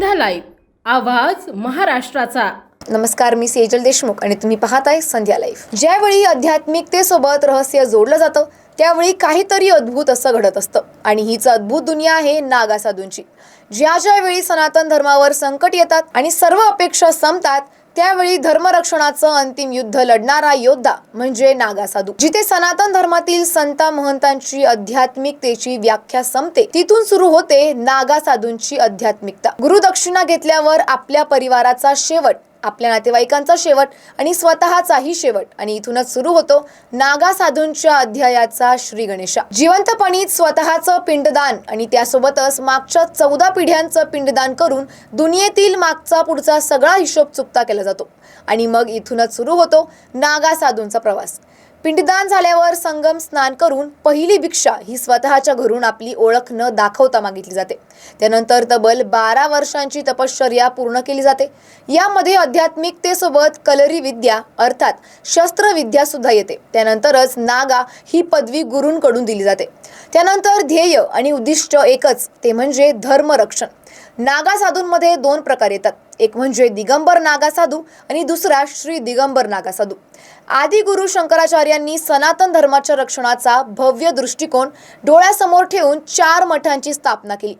संध्या live आवाज महाराष्ट्राचा. नमस्कार मी सेजल देशमुख आणि तुम्ही पाहताय संध्या लाईव्ह. ज्यावेळी अध्यात्मिकतेसोबत रहस्य जोडलं जातं त्यावेळी काहीतरी अद्भुत असं घडत असतं. आणि हीच अद्भुत दुनिया आहे नागा साधूंची ज्या ज्या वेळी सनातन धर्मावर संकट येतात आणि सर्व अपेक्षा संपतात त्यावेळी धर्मरक्षणाचं अंतिम युद्ध लढणारा योद्धा म्हणजे नागा साधू जिथे सनातन धर्मातील संता महंतांची आध्यात्मिकतेची व्याख्या संपते तिथून सुरू होते नागा साधूंची आध्यात्मिकता गुरुदक्षिणा घेतल्यावर आपल्या परिवाराचा शेवट आपल्या नातेवाईकांचा शेवट आणि स्वतःचाही शेवट. आणि इथूनच सुरू होतो नागा साधूंच्या अध्यायाचा श्री गणेशा. जिवंतपणीच स्वतःचं पिंडदान आणि त्यासोबतच मागच्या चौदा पिढ्यांचं पिंडदान करून दुनियेतील मागचा पुढचा सगळा हिशोब चुकता केला जातो. आणि मग इथूनच सुरू होतो नागा साधूंचा प्रवास. पिंडदान झाल्यावर संगम स्नान करून पहिली भिक्षा ही स्वतःच्या घरून आपली ओळख न दाखवता मागितली जाते. त्यानंतर तब्बल बारा वर्षांची तपश्चर्या पूर्ण केली जाते. यामध्ये आध्यात्मिकतेसोबत कलरी विद्या अर्थात शस्त्रविद्या सुद्धा येते. त्यानंतरच नागा ही पदवी गुरूंकडून दिली जाते. त्यानंतर ध्येय आणि उद्दिष्ट एकच ते म्हणजे धर्मरक्षण. नागा साधूंमध्ये दोन प्रकार येतात. एक म्हणजे दिगंबर नागा साधू आणि दुसरा श्री दिगंबर नागा साधू. आदि गुरु शंकराचार्यांनी सनातन धर्माच्या रक्षणाचा भव्य दृष्टिकोन डोळ्यासमोर ठेवून चार मठांची स्थापना केली.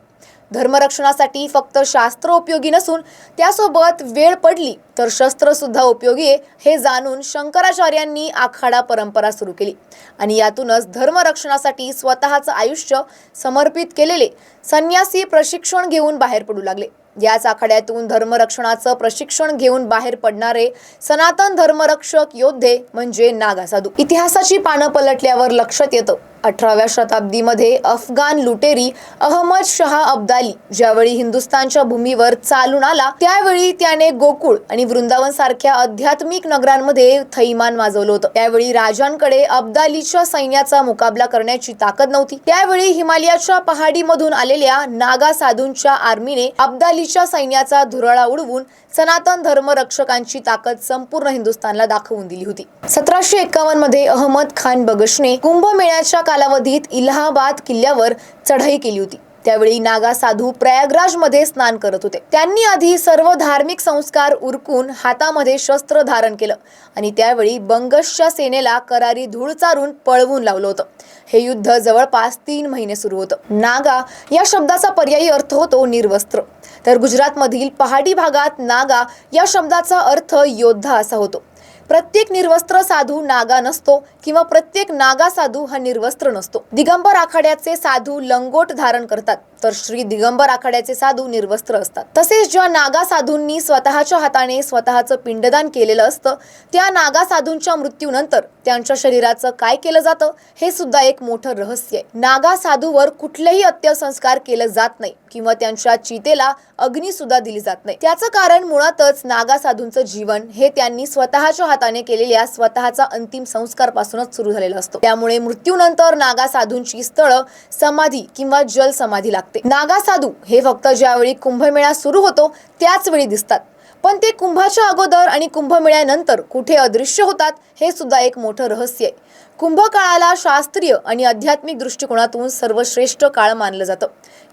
धर्मरक्षणासाठी फक्त शास्त्र उपयोगी नसून त्यासोबत वेळ पडली तर शस्त्र सुद्धा उपयोगी आहे हे जाणून शंकराचार्यांनी आखाडा परंपरा सुरू केली. आणि यातूनच धर्मरक्षणासाठी स्वतःचं आयुष्य समर्पित केलेले संन्यासी प्रशिक्षण घेऊन बाहेर पडू लागले. याच आखाड्यातून धर्मरक्षणाचं प्रशिक्षण घेऊन बाहेर पडणारे सनातन धर्मरक्षक योद्धे म्हणजे नागासाधू. इतिहासाची पानं पलटल्यावर लक्षात येतं अठराव्या शताब्दीमध्ये अफगाण लुटेरी अहमद शहा अब्दाली ज्यावेळी हिंदुस्थानच्या भूमीवर चालून आला त्यावेळी त्याने गोकुळ आणि वृंदावन सारख्या आध्यात्मिक नगरांमध्ये थैमान माजवलं होतं. त्यावेळी राजांकडे अब्दालीच्या सैन्याचा मुकाबला करण्याची ताकद नव्हती. त्यावेळी हिमालयाच्या पहाडीमधून आलेल्या नागा साधूंच्या आर्मीने अब्दालीच्या सैन्याचा धुरळा उडवून सनातन धर्मरक्षकांची ताकद संपूर्ण हिंदुस्थानला दाखवून दिली होती. सतराशे एकावन्नमध्ये अहमद खान बगशने कुंभमेळ्याच्या कालावधीत इलाहाबाद किल्ल्यावर चढाई केली होती. त्यावेळी नागा साधू प्रयागराजमध्ये स्नान करत होते. त्यांनी आधी सर्व धार्मिक संस्कार उरकून हातामध्ये शस्त्र धारण केलं आणि त्यावेळी बंगशच्या सेनेला करारी धूळ चारून पळवून लावलं होतं. हे युद्ध जवळपास तीन महिने सुरू होतं. नागा या शब्दाचा पर्यायी अर्थ होतो निर्वस्त्र. तर गुजरातमधील पहाडी भागात नागा या शब्दाचा अर्थ योद्धा असा होतो. प्रत्येक निर्वस्त्र साधू नागा नसतो किंवा प्रत्येक नागा साधू हा निर्वस्त्र नसतो. दिगंबर आखाड्याचे साधू लंगोट धारण करतात तर श्री दिगंबर आखाड्याचे साधू निर्वस्त्र असतात. तसेच ज्या नागा साधूंनी स्वतःच्या हाताने स्वतःचं पिंडदान केलेलं असतं त्या नागा साधूंच्या मृत्यूनंतर त्यांच्या शरीराचं काय केलं जातं हे सुद्धा एक मोठं रहस्य आहे. नागा साधूवर कुठलेही अत्यसंस्कार केलं जात नाही. किंवा त्यांच्या चितेला अग्नी सुद्धा दिली जात नाही. त्याचं कारण मुळातच नागा साधूंचं जीवन हे त्यांनी स्वतःच्या हाताने केलेल्या स्वतःचा अंतिम संस्कार पासूनच सुरू झालेला असतो. त्यामुळे मृत्यूनंतर नागा साधूंची स्थळं समाधी किंवा जल समाधी लागते. नागा साधू हे फक्त ज्यावेळी कुंभमेळा सुरू होतो त्याच वेळी दिसतात. पण ते कुंभाच्या अगोदर आणि कुंभमेळ्यानंतर कुठे अदृश्य होतात हे सुद्धा एक मोठं रहस्य आहे. कुंभकाळाला शास्त्रीय आणि आध्यात्मिक दृष्टिकोनातून सर्वश्रेष्ठ काळ मानलं जातं.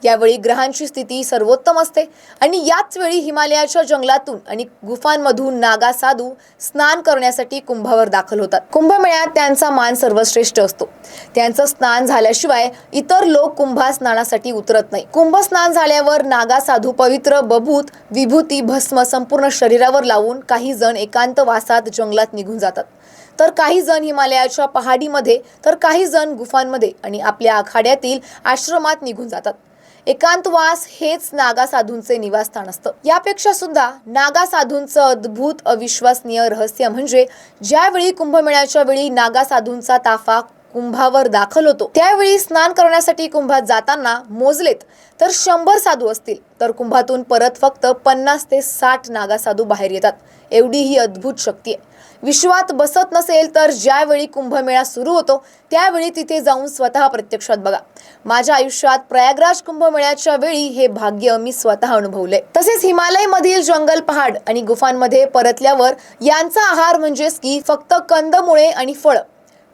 यावेळी ग्रहांची स्थिती सर्वोत्तम असते आणि याच वेळी हिमालयाच्या जंगलातून आणि गुफांमधून नागा साधू स्नान करण्यासाठी कुंभावर दाखल होतात. कुंभमेळ्यात त्यांचा मान सर्वश्रेष्ठ असतो. त्यांचं स्नान झाल्याशिवाय इतर लोक कुंभा स्नानासाठी उतरत नाही. कुंभ स्नान झाल्यावर नागा साधू पवित्र बभूत विभूती भस्म संपूर्ण शरीरावर लावून काही जण एकांत वासात जंगलात निघून जातात. तर काही जण हिमालयाच्या पहाडीमध्ये तर काही जण गुफांमध्ये आणि आपल्या आखाड्यातील आश्रमात निघून जातात. एकांतवास हेच नागा साधूंचे निवासस्थान असतं. यापेक्षा सुद्धा नागा साधूंचं अद्भुत अविश्वसनीय रहस्य म्हणजे ज्यावेळी कुंभमेळ्याच्या वेळी नागा साधूंचा ताफा कुंभावर दाखल होतो. त्यावेळी स्नान करण्यासाठी कुंभात जाताना मोजलेत तर शंभर साधू असतील. तर कुंभातून परत फक्त पन्नास ते साठ नागा साधू बाहेर येतात. एवढी ही अद्भुत शक्ती आहे. विश्वात बसत नसेल तर ज्यावेळी कुंभमेळा सुरू होतो त्यावेळी तिथे जाऊन स्वतः प्रत्यक्षात बघा. माझ्या आयुष्यात प्रयागराज कुंभमेळ्याच्या वेळी हे भाग्य मी स्वतः अनुभवले तसेच हिमालयमधील जंगल पहाड आणि गुफांमध्ये परतल्यावर यांचा आहार म्हणजेच की फक्त कंदमुळे आणि फळ.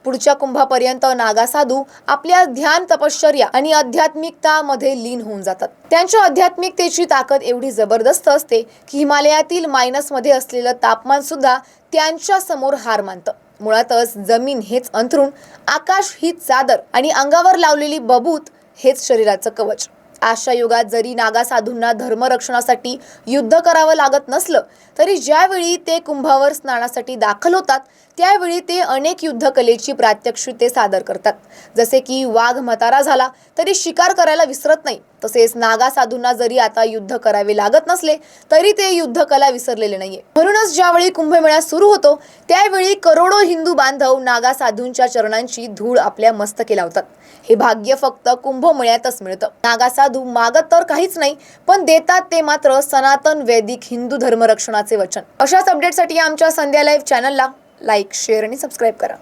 पुढच्या कुंभापर्यंत नागा साधू आपल्या ध्यान तपश्चर्या आणि आध्यात्मिकतामध्ये लीन होऊन जातात. त्यांच्या आध्यात्मिकतेची ताकद एवढी जबरदस्त असते की हिमालयातील मायनसमध्ये असलेलं तापमान सुद्धा त्यांच्यासमोर हार मानतं. मुळातच जमीन हेच अंथरूण आकाश ही चादर आणि अंगावर लावलेली बबूत हेच शरीराचं कवच. आजच्या युगात जरी नागा साधूंना धर्मरक्षणासाठी युद्ध करावं लागत नसलं तरी ज्यावेळी ते कुंभावर स्नानासाठी दाखल होतात त्यावेळी ते अनेक युद्धकलेची प्रात्यक्षिते सादर करतात. जसे की वाघ मतारा झाला तरी शिकार करायला विसरत नाही. तसेच नागा साधूंना जरी आता युद्ध करावे लागत नसले तरी ते युद्धकला विसरलेले नाहीये. म्हणूनच ज्यावेळी कुंभमेळा सुरू होतो त्यावेळी करोडो हिंदू बांधव नागा साधूंच्या चरणांची धूळ आपल्या मस्तकी लावतात. हे भाग्य फक्त कुंभमेळ्यातच मिळतं. नागा साधू मागत तर काहीच नाही पण देतात ते मात्र सनातन वैदिक हिंदू धर्मरक्षणाचे वचन. अशाच अपडेटसाठी आमच्या संध्या लाईव्ह चॅनलला लाईक शेअर आणि सबस्क्राईब करा.